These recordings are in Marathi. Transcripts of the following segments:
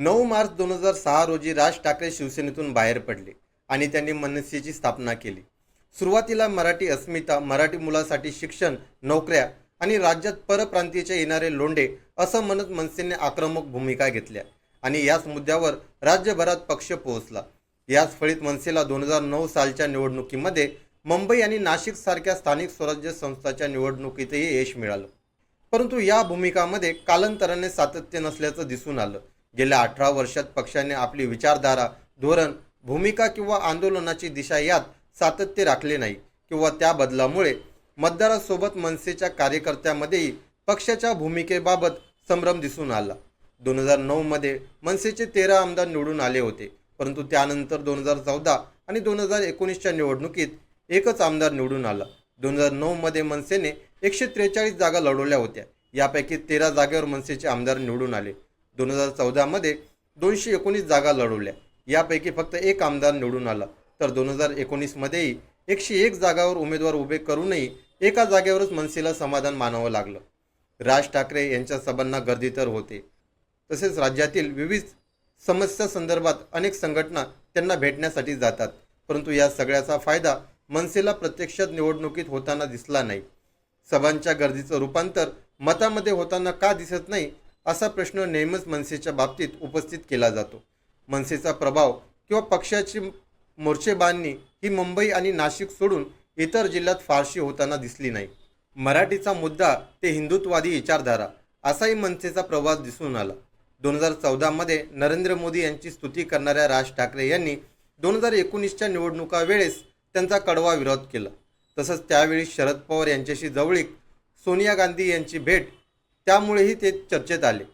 नऊ मार्च दोन हजार सहा रोजी राज ठाकरे शिवसेनेतून बाहेर पडले आणि त्यांनी मनसेची स्थापना केली. सुरुवातीला मराठी अस्मिता मराठी मुलासाठी शिक्षण नोकऱ्या आणि राज्यात परप्रांतीयचे येणारे लोंढे असं म्हणत मनसेने आक्रमक भूमिका घेतल्या आणि याच मुद्द्यावर राज्यभरात पक्ष पोहोचला. याच फळीत मनसेला दोन हजार नऊ सालच्या निवडणुकीमध्ये मुंबई आणि नाशिक सारख्या स्थानिक स्वराज्य संस्थाच्या निवडणुकीतही यश मिळालं. परंतु या भूमिकामध्ये कालांतराने सातत्य नसल्याचं दिसून आलं. गेल्या अठरा वर्षात पक्षाने आपली विचारधारा धोरण भूमिका किंवा आंदोलनाची दिशा यात सातत्य राखले नाही किंवा त्या बदलामुळे मतदारासोबत मनसेच्या कार्यकर्त्यामध्येही पक्षाच्या भूमिकेबाबत संभ्रम दिसून आला. दोन हजार नऊमध्ये मनसेचे तेरा आमदार निवडून आले होते परंतु त्यानंतर दोन हजार चौदा आणि दोन हजार एकोणीसच्या निवडणुकीत एकच आमदार निवडून आला. दोन हजार नऊमध्ये मनसेने एकशे त्रेचाळीस जागा लढवल्या होत्या. यापैकी तेरा जागेवर मनसेचे आमदार निवडून आले. दोन हजार चौदामध्ये दोनशे एकोणीस जागा लढवल्या. यापैकी फक्त एक आमदार निवडून आला. तर दोन हजार एकोणीसमध्येही एकशे एक जागावर उमेदवार उभे करूनही एका जागेवरच मनसेला समाधान मानावं लागलं. राज ठाकरे यांच्या सभांना गर्दी तर होते. तसेच राज्यातील विविध समस्या संदर्भात अनेक संघटना त्यांना भेटण्यासाठी जातात. परंतु या सगळ्याचा फायदा मनसेला प्रत्यक्षात निवडणुकीत होताना दिसला नाही. सभांच्या गर्दीचं रूपांतर मतामध्ये होताना का दिसत नाही असा प्रश्न नेहमीच मनसेच्या बाबतीत उपस्थित केला जातो. मनसेचा प्रभाव किंवा पक्षाची मोर्चेबांधणी ही मुंबई आणि नाशिक सोडून इतर जिल्ह्यात फारशी होताना दिसली नाही. मराठीचा मुद्दा ते हिंदुत्वादी विचारधारा असाही मनसेचा प्रवास दिसून आला. दोन हजार चौदामध्ये नरेंद्र मोदी यांची स्तुती करणाऱ्या राज ठाकरे यांनी दोन हजार एकोणीसच्या निवडणुका वेळेस त्यांचा कडवा विरोध केला. तसंच त्यावेळी शरद पवार यांच्याशी जवळीक सोनिया गांधी यांची भेट त्यामुळेही ते चर्चेत आले.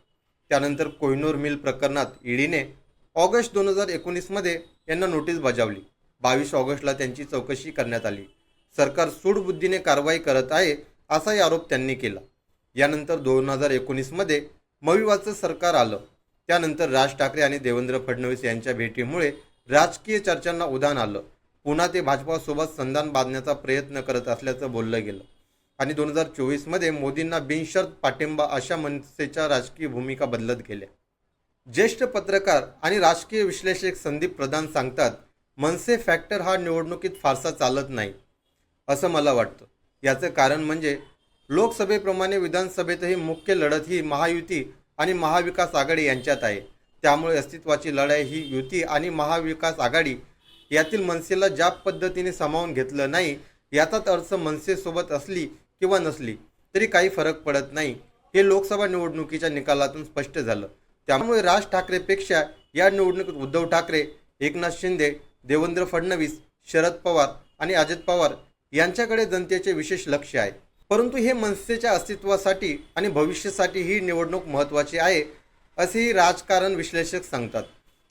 त्यानंतर कोहिनूर मिल प्रकरणात ईडीने ऑगस्ट दोन हजार एकोणीसमध्ये यांना नोटीस बजावली. बावीस ऑगस्टला त्यांची चौकशी करण्यात आली. सरकार सूडबुद्धीने कारवाई करत आहे असाही आरोप त्यांनी केला. यानंतर दोन हजार एकोणीसमध्ये मविवाचं सरकार आलं. त्यानंतर राज ठाकरे आणि देवेंद्र फडणवीस यांच्या भेटीमुळे राजकीय चर्चांना उधाण आलं. पुन्हा ते भाजपासोबत संधान बांधण्याचा प्रयत्न करत असल्याचं बोललं गेलं. आणि दोन हजार चोवीसमध्ये मोदींना बिनशर्त पाठिंबा अशा मनसेच्या राजकीय भूमिका बदलत गेल्या. ज्येष्ठ पत्रकार आणि राजकीय विश्लेषक संदीप प्रधान सांगतात मनसे फॅक्टर हा निवडणुकीत फारसा चालत नाही असं मला वाटतं. याचं कारण म्हणजे लोकसभेप्रमाणे विधानसभेतही मुख्य लढत ही महायुती आणि महाविकास आघाडी यांच्यात आहे. त्यामुळे अस्तित्वाची लढाई ही युती आणि महाविकास आघाडी यातील मनसेला ज्या पद्धतीने सामावून घेतलं नाही याचाच अर्थ मनसेसोबत असली किंवा नसली तरी काही फरक पडत नाही. हे लोकसभा निवडणुकीच्या निकालातून स्पष्ट झालं. त्यामुळे राज ठाकरेपेक्षा या निवडणुकीत उद्धव ठाकरे एकनाथ शिंदे देवेंद्र फडणवीस शरद पवार आणि अजित पवार यांच्याकडे जनतेचे विशेष लक्ष आहे. परंतु हे मनसेच्या अस्तित्वासाठी आणि भविष्यासाठी ही निवडणूक महत्त्वाची आहे असेही राजकारण विश्लेषक सांगतात.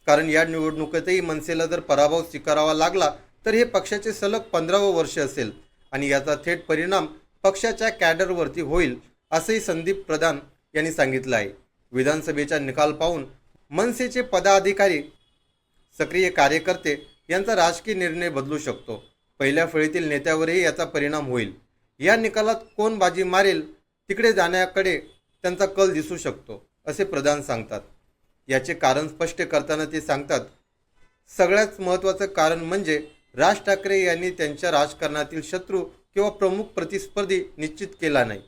कारण या निवडणुकीतही मनसेला जर पराभव स्वीकारावा लागला तर हे पक्षाचे सलग पंधरावं वर्ष असेल आणि याचा थेट परिणाम पक्षाच्या कॅडरवरती होईल असंही संदीप प्रधान यांनी सांगितलं आहे. विधानसभेचा निकाल पाहून मनसेचे पदाधिकारी सक्रिय कार्यकर्ते यांचा राजकीय निर्णय बदलू शकतो. पहिल्या फळीतील नेत्यावरही याचा परिणाम होईल. या निकालात कोण बाजी मारेल तिकडे जाण्याकडे त्यांचा कल दिसू शकतो असे प्रधान सांगतात. याचे कारण स्पष्ट करताना ते सांगतात सगळ्यात महत्त्वाचं कारण म्हणजे राज ठाकरे यांनी त्यांच्या राजकारणातील शत्रू किंवा प्रमुख प्रतिस्पर्धी निश्चित केला नाही.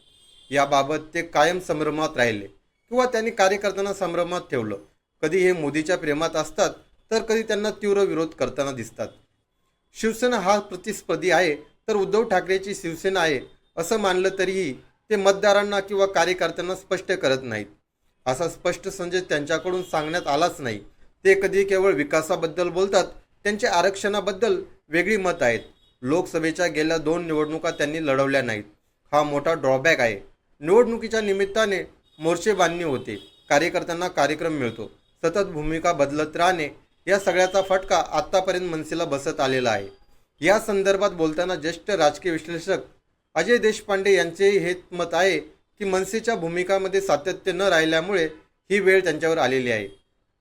याबाबत ते कायम संभ्रमात राहिले किंवा त्यांनी कार्यकर्त्यांना संभ्रमात ठेवलं. कधी हे मोदीच्या प्रेमात असतात तर कधी त्यांना तीव्र विरोध करताना दिसतात. शिवसेना हा प्रतिस्पर्धी आहे तर उद्धव ठाकरेची शिवसेना आहे असं मानलं तरीही ते मतदारांना किंवा कार्यकर्त्यांना स्पष्ट करत नाहीत. असा स्पष्ट संदेश त्यांच्याकडून सांगण्यात आलाच नाही. ते कधी केवळ विकासाबद्दल बोलतात त्यांच्या आरक्षणाबद्दल वेगळी मत आहेत. लोकसभेच्या गेल्या दोन निवडणुका त्यांनी लढवल्या नाहीत. हा मोठा ड्रॉबॅक आहे. निवडणुकीच्या निमित्ताने मोर्चे बांधणी होते. कार्यकर्त्यांना कार्यक्रम मिळतो. सतत भूमिका बदलत राहणे या सगळ्याचा फटका आत्तापर्यंत मनसेला बसत आलेला आहे. या संदर्भात बोलताना ज्येष्ठ राजकीय विश्लेषक अजय देशपांडे यांचेही हे मत आहे की मनसेच्या भूमिकामध्ये सातत्य न राहिल्यामुळे ही वेळ त्यांच्यावर आलेली आहे.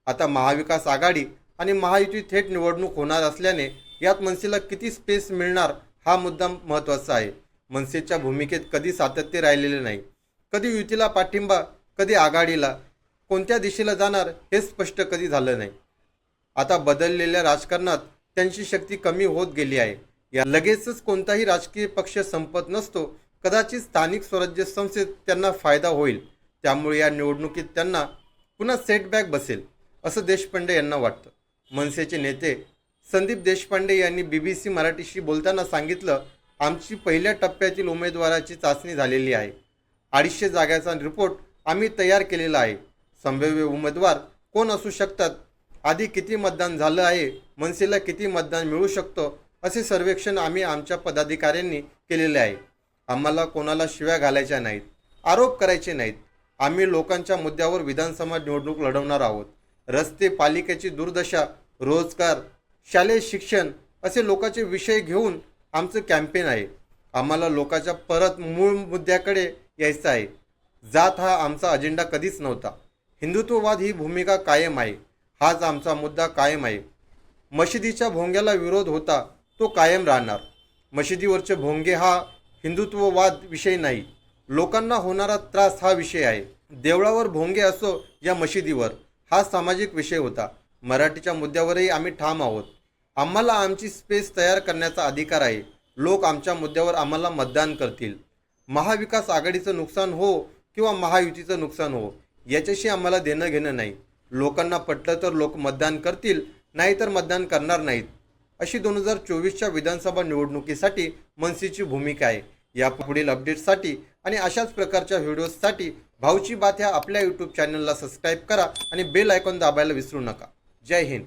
आता महाविकास आघाडी आणि महायुती थेट निवडणूक होणार असल्याने यात मनसेला किती स्पेस मिळणार हा मुद्दा महत्त्वाचा आहे. मनसेच्या भूमिकेत कधी सातत्य राहिलेले नाही. कधी युतीला पाठिंबा कधी आघाडीला कोणत्या दिशेला जाणार हे स्पष्ट कधी झालं नाही. आता बदललेल्या राजकारणात त्यांची शक्ती कमी होत गेली आहे. या लगेचच कोणताही राजकीय पक्ष संपत नसतो कदाचित स्थानिक स्वराज्य संस्थेत त्यांना फायदा होईल. त्यामुळे या निवडणुकीत त्यांना पुन्हा सेटबॅक बसेल असं देशपांडे यांना वाटतं. मनसेचे नेते संदीप देशपांडे यांनी बी बी सी मराठीशी बोलताना सांगितलं आमची पहिल्या टप्प्यातील उमेदवाराची चाचणी झालेली आहे. अडीचशे जागाचा रिपोर्ट आम्ही तयार केलेला आहे. संभाव्य उमेदवार कोण असू शकतात? आधी किती मतदान झालं आहे? मनसेला किती मतदान मिळू शकतं? असे सर्वेक्षण आम्ही आमच्या पदाधिकाऱ्यांनी केलेले आहे. आम्हाला कोणाला शिव्या घालायच्या नाहीत आरोप करायचे नाहीत. आम्ही लोकांच्या मुद्द्यावर विधानसभा निवडणूक लढवणार आहोत. रस्ते पालिकेची दुर्दशा रोजगार शालेय शिक्षण असे लोकांचे विषय घेऊन आमचं कॅम्पेन आहे. आम्हाला लोकांच्या परत मूळ मुद्द्याकडे यायचं आहे. जात हा आमचा अजेंडा कधीच नव्हता. हिंदुत्ववाद ही भूमिका कायम आहे. हाच आमचा मुद्दा कायम आहे. मशिदीच्या भोंग्याला विरोध होता तो कायम राहणार. मशिदीवरचे भोंगे हा हिंदुत्ववाद विषय नाही. लोकांना होणारा त्रास हा विषय आहे. देवळावर भोंगे असो या मशिदीवर हा सामाजिक विषय होता. मराठीच्या मुद्द्यावरही आम्ही ठाम आहोत. आम्हाला आमची स्पेस तयार करण्याचा अधिकार आहे. लोक आमच्या मुद्द्यावर आम्हाला मतदान करतील. महाविकास आघाडीचं नुकसान हो किंवा महायुतीचं नुकसान हो याच्याशी आम्हाला देणं घेणं नाही. लोकांना पटलं तर लोक मतदान करतील नाहीतर मतदान करणार नाहीत. अशी दोन हजार चोवीसच्या विधानसभा निवडणुकीसाठी मनसेची भूमिका आहे. या पुढील अपडेट्ससाठी आणि अशाच प्रकारच्या व्हिडिओजसाठी भाऊची बात ह्या आपल्या यूट्यूब चॅनलला सबस्क्राईब करा आणि बेल आयकॉन दाबायला विसरू नका. जय हिंद.